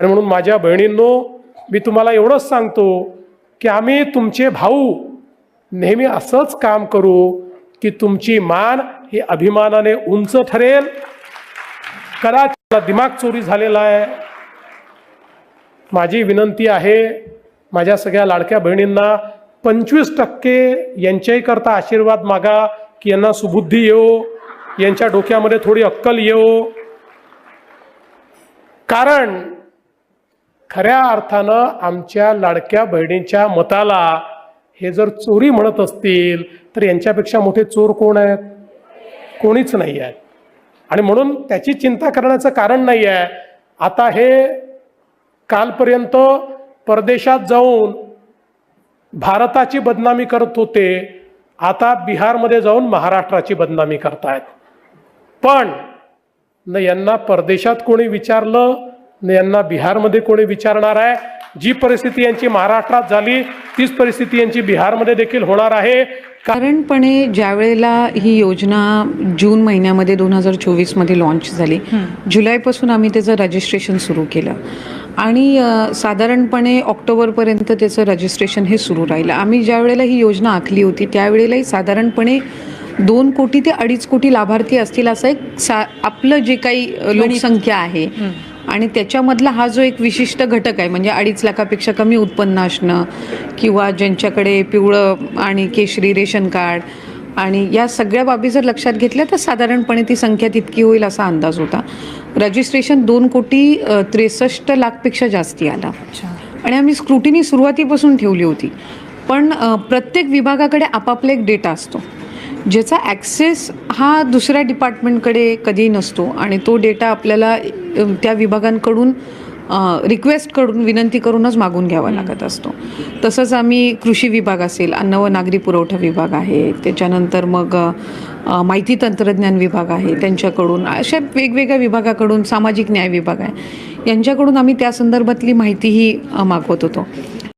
आणि म्हणून माझ्या बहिणींनो मी तुम्हाला एवढंच सांगतो की आम्ही तुमचे भाऊ नेहमी असंच काम करू की तुमची मान ही अभिमानाने उंच ठरेल. कदाचित मला दिमाग चोरी झालेला आहे. माझी विनंती आहे माझ्या सगळ्या लाडक्या बहिणींना पंचवीस टक्के यांच्याही करता आशीर्वाद मागा की यांना सुबुद्धी येऊ यांच्या डोक्यामध्ये थोडी अक्कल येऊ कारण खऱ्या अर्थानं आमच्या लाडक्या बहिणींच्या मताला हे जर चोरी म्हणत असतील तर यांच्यापेक्षा मोठे चोर कोण आहेत? कोणीच नाही आहेत आणि म्हणून त्याची चिंता करण्याचं कारण नाही आहे. आता हे कालपर्यंत परदेशात जाऊन भारताची बदनामी करत होते. आता बिहारमध्ये जाऊन महाराष्ट्राची बदनामी करतायत. पण न यांना परदेशात कोणी विचारलं यांना बिहारमध्ये कोणी विचारणार आहे? जी परिस्थिती यांची महाराष्ट्रात झाली तीच परिस्थिती यांची बिहारमध्ये देखील होणार आहे. साधारणपणे ज्या वेळेला ही योजना जून महिन्यामध्ये दोन हजार चोवीसमध्ये लॉन्च झाली जुलैपासून आम्ही त्याचं रजिस्ट्रेशन सुरू केलं. आणि साधारणपणे ऑक्टोबरपर्यंत त्याचं रजिस्ट्रेशन हे सुरू राहिलं. आम्ही ज्या वेळेला ही योजना आखली होती त्यावेळेलाही साधारणपणे दोन कोटी ते अडीच कोटी लाभार्थी असतील असं एक सा आपलं जे काही लोकसंख्या आहे आणि त्याच्यामधला हा जो एक विशिष्ट घटक आहे म्हणजे अडीच लाखापेक्षा कमी उत्पन्न असणं किंवा ज्यांच्याकडे पिवळं आणि केशरी रेशन कार्ड आणि या सगळ्या बाबी जर लक्षात घेतल्या तर साधारणपणे ती संख्या तितकी होईल असा अंदाज होता. रजिस्ट्रेशन दोन कोटी त्रेसष्ट लाखपेक्षा जास्ती आला. आणि आम्ही स्क्रुटिनी सुरुवातीपासून ठेवली होती. पण प्रत्येक विभागाकडे आपापला एक डेटा असतो. ज्याचा ॲक्सेस हा दुसऱ्या डिपार्टमेंटकडे कधीही नसतो. आणि तो डेटा आपल्याला त्या विभागांकडून रिक्वेस्ट करून विनंती करूनच मागून घ्यावा लागत असतो. तसंच आम्ही कृषी विभाग असेल अन्न व नागरी पुरवठा विभाग आहे त्याच्यानंतर मग माहिती तंत्रज्ञान विभाग आहे त्यांच्याकडून अशा वेगवेगळ्या विभागाकडून सामाजिक न्याय विभाग आहे यांच्याकडून आम्ही त्या संदर्भातली माहितीही मागवत होतो.